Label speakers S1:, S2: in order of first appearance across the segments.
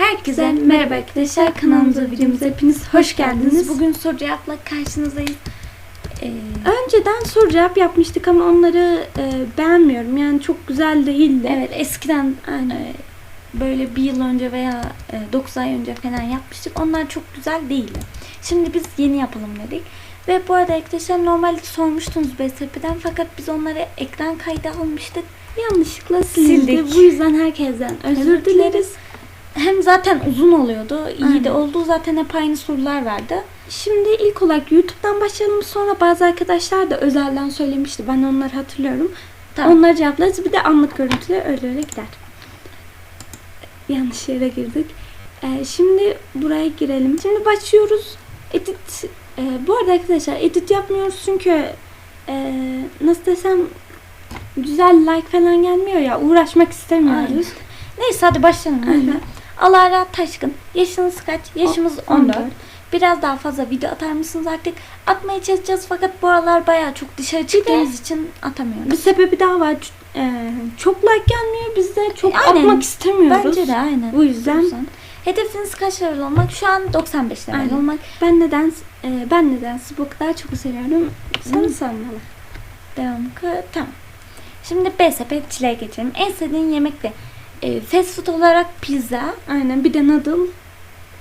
S1: Herkese merhaba arkadaşlar kanalımıza videomuza hepiniz hoş geldiniz. Bugün soru cevapla karşınızdayız. Ee,
S2: Önceden soru cevap yapmıştık ama onları e, beğenmiyorum. Yani çok güzel değildi.
S1: evet eskiden e, böyle bir yıl önce veya 9 ay önce falan yapmıştık. Onlar çok güzel değildi. Şimdi biz yeni yapalım dedik. Ve bu arada arkadaşlar normalde sormuştunuz BSP'den fakat biz onları ekran kaydı almıştık.
S2: Yanlışlıkla silindi.
S1: Sildik.
S2: Bu yüzden herkesten özür
S1: Özür
S2: dileriz.
S1: Hem zaten uzun oluyordu. iyi
S2: Aynen.
S1: de oldu. Zaten hep aynı sorular vardı.
S2: Şimdi ilk olarak YouTube'dan başlayalım. Sonra bazı arkadaşlar da özelden söylemişti. Ben onları hatırlıyorum.
S1: Tamam.
S2: Onları cevaplarız. Bir de anlık görüntüle öyle öyle gider. Yanlış yere girdik. Ee, şimdi buraya girelim. Şimdi başlıyoruz. Edit. e, bu arada arkadaşlar edit yapmıyoruz çünkü e, nasıl desem güzel like falan gelmiyor ya. Uğraşmak istemiyoruz.
S1: Aynen. Neyse hadi başlayalım.
S2: Aynen.
S1: Alara Taşkın. Yaşınız kaç? Yaşımız
S2: O-
S1: 14.
S2: 14.
S1: Biraz daha fazla video atar mısınız artık? Atmaya çalışacağız fakat bu aralar bayağı çok dışarı çıktığımız için atamıyoruz.
S2: Bir sebebi daha var. Ç- e, çok like gelmiyor. Biz de çok
S1: Aynen.
S2: atmak istemiyoruz.
S1: Bence de aynen.
S2: Bu yüzden
S1: Hedefiniz kaç level olmak? Şu an 95 level
S2: Aynen.
S1: olmak.
S2: ben neden e, ben nedense bu kadar çok seviyorum. Sana
S1: Hı.
S2: sormalı.
S1: Devam. Tamam. Şimdi BSP çileğe geçelim. En sevdiğin yemek de e, fast food olarak pizza
S2: Aynen bir de noodle.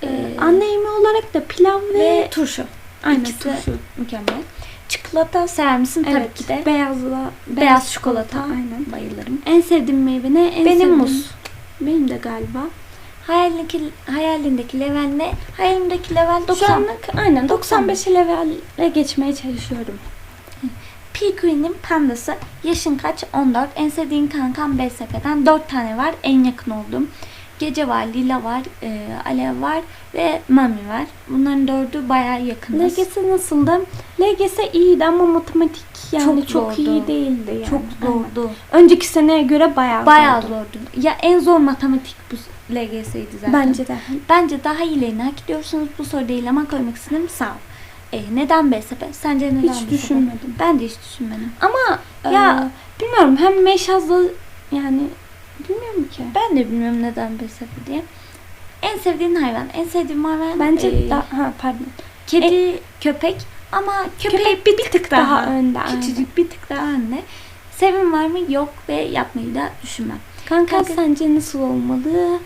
S2: E,
S1: Ee,
S2: anne yemeği olarak da pilav ve,
S1: ve turşu.
S2: aynen
S1: İkisi
S2: turşu.
S1: Mükemmel. Çikolata sever misin?
S2: Evet.
S1: Tabii ki de.
S2: Beyazla
S1: Beyaz çikolata.
S2: Aynen.
S1: Bayılırım.
S2: En sevdiğim meyve ne? En
S1: Benim
S2: sevdiğim-
S1: muz.
S2: Benim de galiba.
S1: Hayalindeki, hayalindeki level ne? Hayalimdeki level 90.
S2: Şu anlık aynen
S1: 95.
S2: 95 levelle geçmeye çalışıyorum.
S1: P-Queen'in pandası. Yaşın kaç? 14. En sevdiğin kankam BSP'den 4 tane var. En yakın olduğum. Gece var, Lila var, e, Alev var ve Mami var. Bunların dördü bayağı yakınız.
S2: LGS nasıldı? LGS iyiydi ama matematik yani
S1: Çok
S2: çok,
S1: zordu.
S2: iyi değildi yani.
S1: Çok
S2: Aynen.
S1: zordu.
S2: Önceki seneye göre bayağı
S1: Bayağı
S2: zordu.
S1: zordu. Ya en zor matematik bu LGS'ydi zaten.
S2: Bence de.
S1: Bence daha iyilerini hak ediyorsunuz. Bu soru değil ama koymak istedim. Sağ ol. E, neden BSP? Sence neden
S2: Hiç
S1: BSP?
S2: düşünmedim.
S1: Ben de hiç düşünmedim.
S2: Ama
S1: Ya-
S2: ya bilmiyorum hem Meşaz'da yani bilmiyorum ki.
S1: Ben de bilmiyorum neden BSP diye. En sevdiğin hayvan? En sevdiğim hayvan
S2: Bence
S1: e,
S2: da ha pardon.
S1: kedi, köpek ama köpek,
S2: Köpek
S1: bir tık daha,
S2: daha önde.
S1: Küçücük bir tık daha önde. Sevim var mı? Yok ve yapmayı da düşünmem.
S2: Kanka,
S1: Kanka-
S2: sence nasıl olmalı?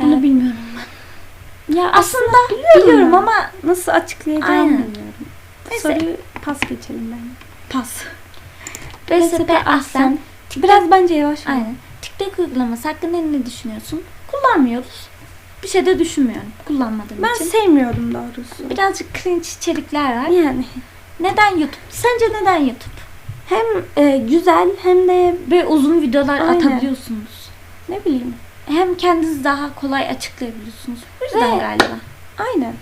S2: Bunu
S1: Ee,
S2: bilmiyorum ben. Ya
S1: Aslında
S2: biliyorum,
S1: biliyorum
S2: ben.
S1: ama
S2: nasıl açıklayacağımı
S1: Aynen.
S2: bilmiyorum.
S1: Neyse.
S2: soruyu pas geçelim ben.
S1: pas. BSP Aslen.
S2: Biraz bence yavaş ol.
S1: Aynen. TikTok uygulaması hakkında ne düşünüyorsun? Kullanmıyoruz. Bir şey de düşünmüyorum kullanmadığım
S2: Ben
S1: için.
S2: sevmiyorum doğrusu.
S1: Birazcık cringe içerikler var.
S2: Yani
S1: Neden YouTube? Sence neden YouTube?
S2: hem e, güzel hem de
S1: Ve uzun videolar
S2: Aynen.
S1: atabiliyorsunuz.
S2: ne bileyim.
S1: Hem kendinizi daha kolay açıklayabiliyorsunuz. Yüzden
S2: Ve-
S1: galiba.
S2: Aynen.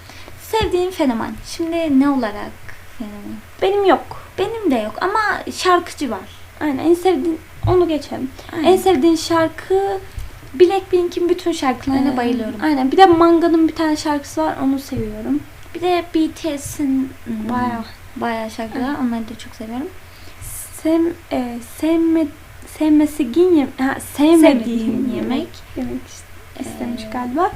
S1: Sevdiğin fenomen. Şimdi ne olarak fenomen?
S2: Benim yok.
S1: Benim de yok ama şarkıcı var.
S2: Aynen en sevdiğin onu geçelim.
S1: Aynen.
S2: En sevdiğin şarkı
S1: Blackpink'in bütün şarkılarına
S2: e,
S1: bayılıyorum.
S2: Aynen. Bir de Manga'nın bir tane şarkısı var. Onu seviyorum.
S1: Bir de BTS'in hmm,
S2: Bayağı.
S1: bayağı şarkılar. Onları da çok seviyorum.
S2: Sem e, sevme sevmesi yem ha, sevmediğim
S1: Sevmediğin
S2: yemek
S1: yemek.
S2: ist- istemiş
S1: Ee,
S2: galiba.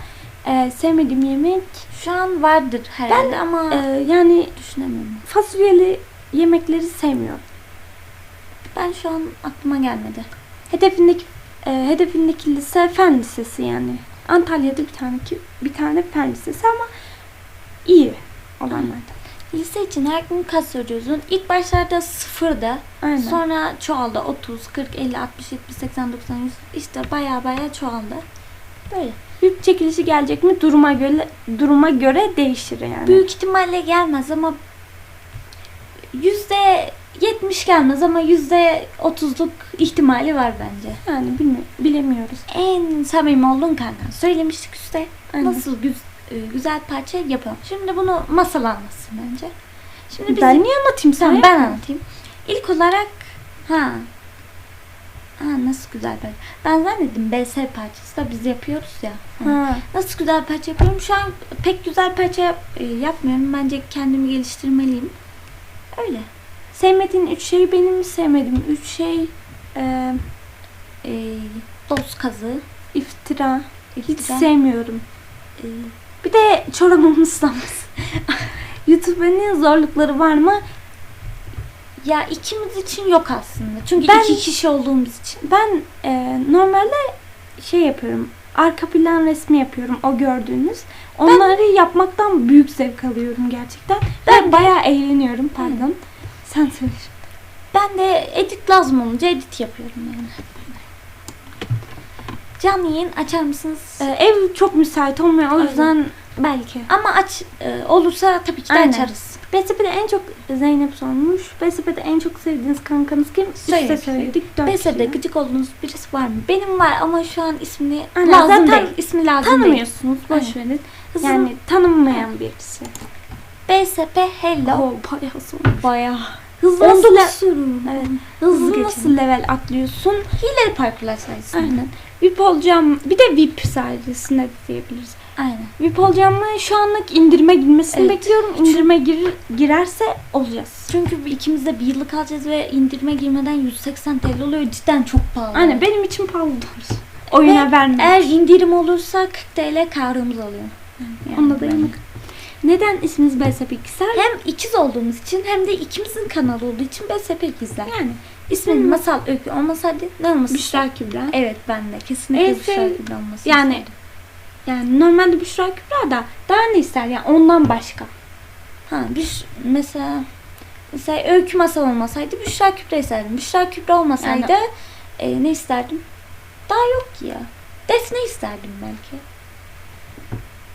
S2: E, sevmediğim yemek
S1: Şu an vardır herhalde ama
S2: e, yani
S1: düşünemiyorum.
S2: fasulyeli yemekleri sevmiyorum.
S1: Ben şu an aklıma gelmedi.
S2: Hedefindeki e, hedefindeki lise fen lisesi yani. Antalya'da bir tane ki bir tane fen lisesi ama iyi olanlardan.
S1: Lise için her gün kaç soruyorsun? İlk başlarda sıfırda.
S2: Aynen.
S1: Sonra çoğaldı. 30, 40, 50, 60, 70, 80, 90, 100. İşte baya baya çoğaldı. Böyle.
S2: Büyük çekilişi gelecek mi? Duruma göre duruma göre değişir yani.
S1: Büyük ihtimalle gelmez ama yüzde 70 gelmez ama yüzde 30'luk ihtimali var bence.
S2: yani bilmi bilemiyoruz.
S1: En samimi olduğun kanka. Söylemiştik üstte.
S2: Aynen.
S1: Nasıl güz- e, güzel parça yapalım. Şimdi bunu masal anlatsın bence. Şimdi bizim...
S2: Ben niye anlatayım?
S1: Tamam ben anlatayım. İlk olarak ha Ha nasıl güzel parça. Ben zannettim BS parçası da biz yapıyoruz ya. Ha. Nasıl güzel parça yapıyorum? Şu an pek güzel parça yap- e, yapmıyorum. Bence kendimi geliştirmeliyim. Öyle.
S2: Sevmediğin üç şey benim sevmediğim üç şey e,
S1: E, dost kazığı,
S2: iftira, Hiç
S1: Edit'ten.
S2: sevmiyorum.
S1: Ee,
S2: Bir de çorabımın ıslanması. YouTube'un zorlukları var mı?
S1: Ya ikimiz için yok aslında. Çünkü
S2: Ben-
S1: iki kişi olduğumuz için.
S2: Ben e, normalde şey yapıyorum. Arka plan resmi yapıyorum o gördüğünüz. Onları yapmaktan büyük zevk alıyorum gerçekten.
S1: Ben
S2: Ben bayağı eğleniyorum pardon. Sen söyle.
S1: Ben de edit lazım olunca edit yapıyorum yani. Canlı yayın açar mısınız?
S2: Ee, ev çok müsait olmuyor o
S1: Aynen.
S2: yüzden belki.
S1: Ama aç e, olursa tabii ki de
S2: Aynen.
S1: açarız.
S2: BSP'de en çok Zeynep sormuş. BSP'de en çok sevdiğiniz kankanız kim? İşte söyledik. Dört
S1: BS'de
S2: kişi.
S1: gıcık olduğunuz birisi var mı? Benim var ama şu an ismini
S2: Aynen,
S1: lazım
S2: zaten
S1: değil. İsmi lazım değil.
S2: Tanımıyorsunuz. Boş
S1: Aynen.
S2: verin.
S1: Hızlı
S2: Yani tanınmayan birisi.
S1: BSP hello.
S2: O bayağı zor.
S1: Bayağı. Hızlı nasıl,
S2: 19
S1: le-
S2: sorun.
S1: Evet.
S2: Hızlı
S1: Hızlı
S2: nasıl level atlıyorsun?
S1: Hileli parkurlar sayesinde.
S2: Aynen. VIP olacağım. Bir de VIP sayesinde diyebiliriz.
S1: Aynen.
S2: VIP olacağım mı? Şu anlık indirime girmesini
S1: Evet.
S2: bekliyorum. İndirime gir, girerse olacağız.
S1: Çünkü ikimiz de bir yıllık alacağız ve indirime girmeden 180 TL oluyor. Cidden çok pahalı.
S2: Aynen benim için pahalı doğrusu. Oyuna
S1: Ve
S2: vermek.
S1: Eğer indirim olursa 40 TL karımız oluyor. Yani
S2: Onda da yanık. Neden isminiz BSP Piksel?
S1: Hem ikiz olduğumuz için hem de ikimizin kanalı olduğu için BSP ikizler.
S2: Yani
S1: İsmin. Masal Öykü olmasaydı ne olmasın?
S2: Büşra Kübra.
S1: Evet ben de kesinlikle
S2: En
S1: Büşra Kübra olmasını
S2: Yani-. Yani normalde Büşra Kübra da daha ne ister yani ondan başka.
S1: Ha, Büş, mesela mesela Öykü Masal olmasaydı Büşra Kübra isterdim. Büşra Kübra olmasaydı e, ne isterdim? Daha yok ki ya. Defne isterdim belki.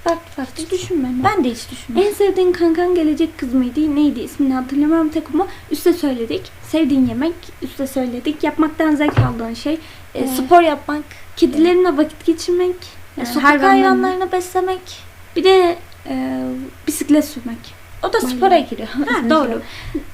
S1: Farklı farklı.
S2: Düşünmem.
S1: Ben de hiç düşünmedim.
S2: En sevdiğin kankan gelecek kız mıydı? Neydi? İsmini hatırlamıyorum tek ama üste söyledik. Sevdiğin yemek üste söyledik. Yapmaktan zevk aldığın şey.
S1: E,
S2: Ee,
S1: spor yapmak,
S2: Kedilerinle vakit geçirmek. Yani
S1: sokak
S2: hayvanlarla-
S1: hayvanlarını beslemek.
S2: Bir de e, bisiklet sürmek.
S1: O da
S2: Bayağı.
S1: spora giriyor.
S2: Ha, doğru.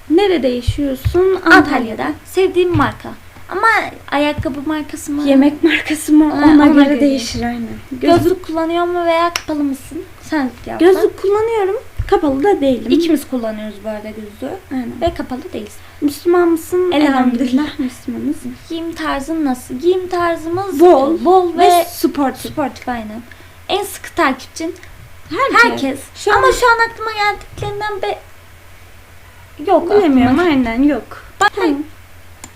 S2: Nerede yaşıyorsun?
S1: Antalya'da. Sevdiğim marka. Ama ayakkabı markası mı?
S2: Yemek markası mı?
S1: Ha,
S2: Ona,
S1: ona
S2: göre,
S1: göre
S2: değişir aynen. Gözlük,
S1: Gözlük kullanıyor mu veya kapalı mısın? Sen cevapla.
S2: gözlük kullanıyorum. Kapalı da değilim.
S1: İkimiz kullanıyoruz bu arada gözlüğü.
S2: Aynen.
S1: Ve kapalı değiliz.
S2: Müslüman mısın?
S1: Elhamdülillah.
S2: Müslümanız.
S1: Giyim tarzın nasıl? Giyim tarzımız
S2: Bol.
S1: bol ve,
S2: Ve sportif.
S1: sportif aynen. En sıkı takipçin
S2: Herkes.
S1: herkes.
S2: Şu an
S1: Ama şu an aklıma geldiklerinden be yok
S2: bilemiyorum
S1: aklıma.
S2: aynen yok.
S1: Hayır.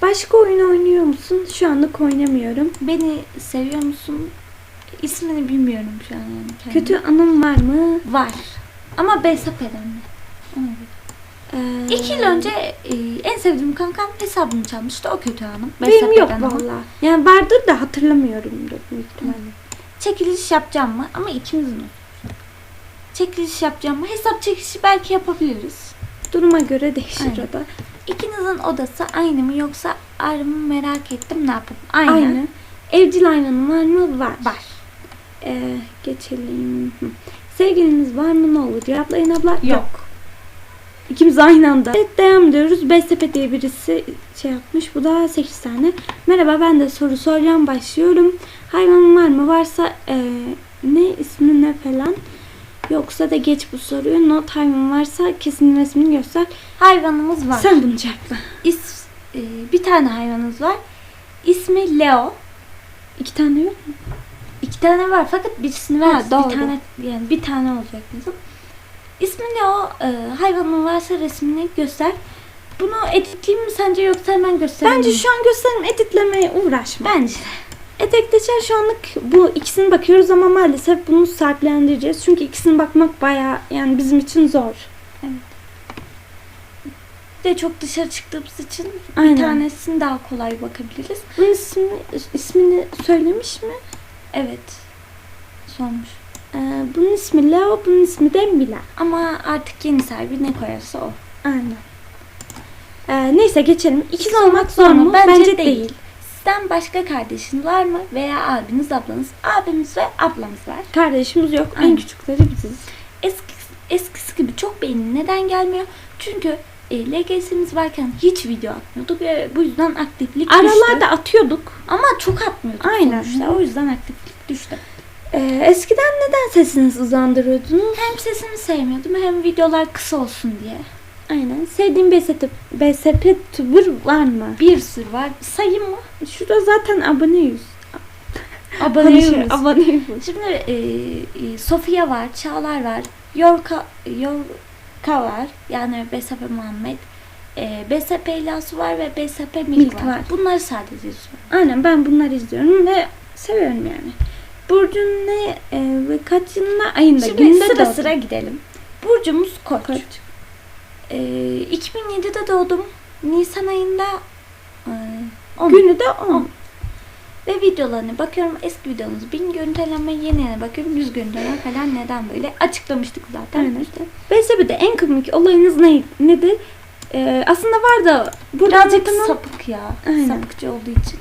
S2: Başka oyun oynuyor musun? Şu anlık oynamıyorum.
S1: Beni seviyor musun? İsmini bilmiyorum şu an yani. kendim.
S2: Kötü anım var mı?
S1: var. Ama BSP'den mi? Ona göre.
S2: Ee,
S1: İki yıl önce e, en sevdiğim kankam hesabımı çalmıştı. O kötü anım.
S2: benim yok
S1: ama.
S2: valla. Yani vardır da hatırlamıyorumdur büyük ihtimalle.
S1: Çekiliş yapacağım mı? Ama ikimizin olsun. Çekiliş yapacağım mı? Hesap çekilişi belki yapabiliriz.
S2: Duruma göre değişir
S1: Aynen.
S2: o da.
S1: İkinizin odası aynı mı yoksa ayrı mı merak ettim. Ne yapalım? Aynı.
S2: Aynı. Evcil hayvanın var mı? Var.
S1: Var.
S2: Ee, geçelim. Hı. Sevgiliniz var mı? Ne olur cevaplayın abla.
S1: Yok.
S2: İkimiz aynı anda. Evet devam ediyoruz. Bestepe diye birisi şey yapmış. Bu da 8 tane. Merhaba ben de soru soracağım. Başlıyorum. Hayvanın var mı? Varsa ee, ne ismi ne falan. Yoksa da geç bu soruyu. Not hayvan varsa kesin resmini göster.
S1: Hayvanımız var.
S2: Sen bunu cevapla.
S1: İs, e, bir tane hayvanımız var. İsmi Leo.
S2: İki tane yok mu?
S1: İki tane var fakat birisini ver.
S2: doğru.
S1: Bir tane yani bir tane olacak bizim. İsmi Leo. E, hayvanın varsa resmini göster. Bunu editleyeyim mi sence yoksa hemen göstereyim
S2: Bence
S1: mi?
S2: şu an gösterim editlemeye uğraşma.
S1: Bence.
S2: Etekteçer şu anlık bu ikisini bakıyoruz ama maalesef bunu sahiplendireceğiz. Çünkü ikisini bakmak bayağı yani bizim için zor.
S1: Bir de çok dışarı çıktığımız için
S2: Aynen.
S1: bir tanesini daha kolay bakabiliriz.
S2: Bunun ismini, ismini söylemiş mi?
S1: Evet. Sormuş.
S2: Ee, bunun ismi Leo, bunun ismi de Mila.
S1: Ama artık yeni sahibi ne koyarsa o.
S2: Aynen. Ee, neyse geçelim. İkiz olmak zor mu?
S1: Bence, değil. Sizden başka kardeşiniz var mı? Veya abiniz, ablanız? Abimiz ve ablamız var.
S2: Kardeşimiz yok. En
S1: Aynen.
S2: küçükleri biziz.
S1: Eski, eskisi gibi çok beğeni neden gelmiyor? Çünkü e, LGS'imiz varken hiç video atmıyorduk ve bu yüzden aktiflik düştü.
S2: Aralarda atıyorduk.
S1: Ama çok atmıyorduk
S2: Aynen.
S1: sonuçta. O yüzden aktiflik düştü.
S2: Ee, eskiden neden sesinizi hızlandırıyordunuz?
S1: Hem sesini sevmiyordum hem videolar kısa olsun diye.
S2: Aynen. Sevdiğin BSP, BSP tuber var mı?
S1: Bir sürü var. Sayayım mı?
S2: Şurada zaten abone yüz.
S1: Aboneyimiz.
S2: Aboneyimiz.
S1: Şimdi e, e, Sofia var, Çağlar var, Yorka, Yorka var. Yani BSP Muhammed. E, BSP İlyasu var ve BSP Milk,
S2: Milk
S1: var.
S2: var.
S1: Bunları sadece izliyorum.
S2: Aynen ben bunları izliyorum ve seviyorum yani. Burcu'nun ne e, ve kaç yılında ayında
S1: Şimdi
S2: günde
S1: sıra
S2: doğdun?
S1: sıra gidelim. Burcumuz Koç.
S2: Koç.
S1: E, 2007'de doğdum. Nisan ayında e.
S2: Günü de 10.
S1: Ve videolarına bakıyorum eski videolarınızı bin görüntüleme yeni yeni bakıyorum yüz görüntüleme falan neden böyle açıklamıştık zaten.
S2: Aynen.
S1: İşte.
S2: BSB'de en komik olayınız ne, nedir? E, aslında var da burada
S1: Birazcık sapık ya.
S2: Aynen.
S1: Sapıkçı olduğu için.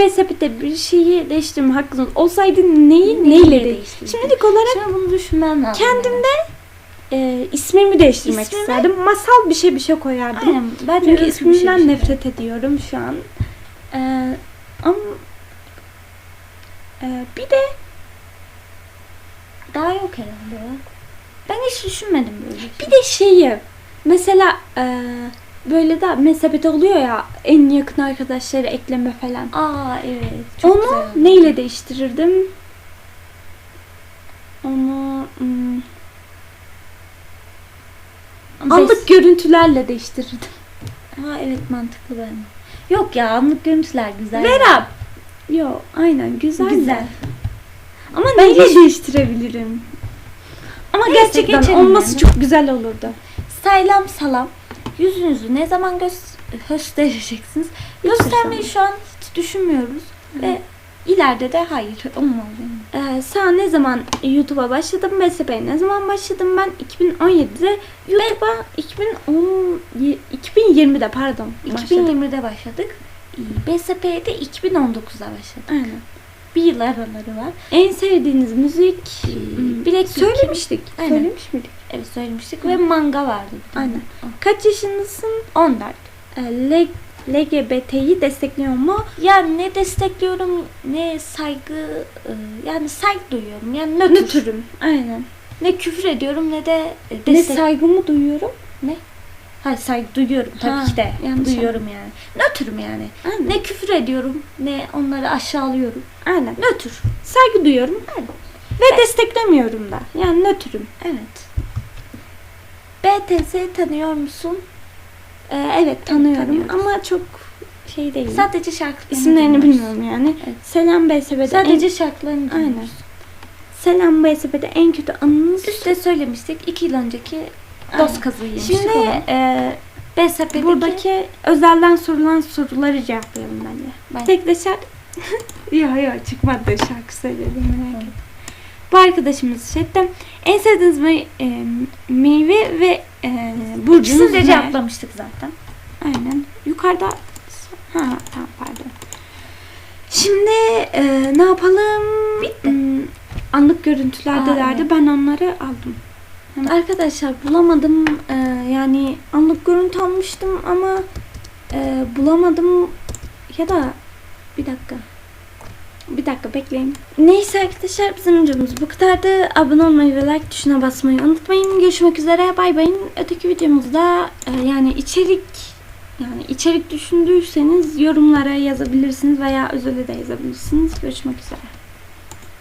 S2: BSB'de bir şeyi değiştirme hakkınız olsaydı neyi
S1: Neyle
S2: neyle
S1: değiştirdin?
S2: Şimdilik olarak
S1: Şimdi bunu düşünmem lazım.
S2: kendimde e, ismimi değiştirmek
S1: İsmimi-
S2: isterdim. Masal bir şey bir şey koyardım.
S1: Aynen. Ben
S2: Çünkü
S1: bir şey
S2: ismimden
S1: düşünüyorum.
S2: nefret ediyorum şu an. Ee, ama e, bir de
S1: Daha yok herhalde. Ben hiç düşünmedim böyle. bir şey.
S2: bir de şeyi mesela e, böyle de mezhebete oluyor ya en yakın arkadaşları ekleme falan.
S1: Aa evet. Çok
S2: Onu
S1: güzel oldu.
S2: neyle değiştirirdim? Onu hmm, anlık görüntülerle değiştirirdim.
S1: Ha evet mantıklı ben. Yok ya anlık görüntüler güzel.
S2: Verap. Yo aynen güzel.
S1: Güzel.
S2: Ama
S1: Ben
S2: neyle
S1: hiç-
S2: değiştirebilirim? Ama
S1: Neyse,
S2: gerçekten
S1: geçelim
S2: olması
S1: yani.
S2: çok güzel olurdu.
S1: Saylam salam. Yüzünüzü ne zaman göz- göstereceksiniz?
S2: Hiç
S1: Göstermeyi şu an hiç düşünmüyoruz. Ve ileride de hayır yani.
S2: Ee, sen ne zaman YouTube'a başladım? MSP'ye ne zaman başladım? Ben 2017'de YouTube'a 2010 2020'de pardon başladım.
S1: 2020'de başladık. BSP'ye de 2019'da başladık.
S2: Aynen.
S1: Bir yıl araları var.
S2: En sevdiğiniz müzik
S1: Hmm,
S2: Bilek söylemiştik.
S1: Aynen.
S2: Söylemiş miydik?
S1: Evet söylemiştik ve manga vardı.
S2: Aynen. Kaç yaşındasın?
S1: 14.
S2: Ee, L- LGBT'yi destekliyor mu?
S1: Yani ne destekliyorum ne saygı e, yani saygı duyuyorum. Yani nötr.
S2: Nötrüm. Aynen.
S1: Ne küfür ediyorum ne de e,
S2: Ne
S1: destek.
S2: saygımı duyuyorum.
S1: Hayır saygı duyuyorum tabii
S2: Ha,
S1: ki de.
S2: yanlış
S1: Duyuyorum yani. Nötrüm yani.
S2: Aynen.
S1: Ne küfür ediyorum ne onları aşağılıyorum.
S2: Aynen.
S1: Nötr.
S2: Saygı duyuyorum.
S1: Aynen.
S2: Ve desteklemiyorum da. Yani nötrüm.
S1: Evet. BTS'yi tanıyor musun?
S2: Ee, evet tanıyorum
S1: tanıyoruz.
S2: ama çok şey değil.
S1: Sadece şarkılarını
S2: İsimlerini bilmiyorum yani.
S1: Evet.
S2: Selam BSB'de
S1: Sadece
S2: en...
S1: şarkılarını
S2: Aynen.
S1: dinliyoruz.
S2: Selam BSB'de en kötü anınız.
S1: Üstte söylemiştik. iki yıl önceki
S2: Aynen.
S1: Dost kazığı yemiştik.
S2: Şimdi
S1: olan.
S2: e,
S1: BSP'deki
S2: buradaki özelden sorulan soruları cevaplayalım bence.
S1: Ben-
S2: Tek de şarkı... yok yok çıkmadı şarkı söyledim merak etme. Bu arkadaşımız chatte en sevdiğiniz me- e, meyve ve e, burcunuz
S1: İkisini de
S2: ne?
S1: cevaplamıştık zaten.
S2: Aynen. Yukarıda ha tamam pardon. Şimdi e, ne yapalım?
S1: Bitti.
S2: Hmm, anlık görüntülerde
S1: Aa,
S2: derdi.
S1: evet.
S2: Ben onları aldım. Arkadaşlar bulamadım. E, yani anlık görüntü almıştım ama e, bulamadım ya da bir dakika. Bir dakika bekleyin. Neyse arkadaşlar bizim videomuz bu kadardı. Abone olmayı ve like tuşuna basmayı unutmayın. Görüşmek üzere. Bay bay. Öteki videomuzda e, yani içerik yani içerik düşündüyseniz yorumlara yazabilirsiniz veya özele de yazabilirsiniz. Görüşmek üzere.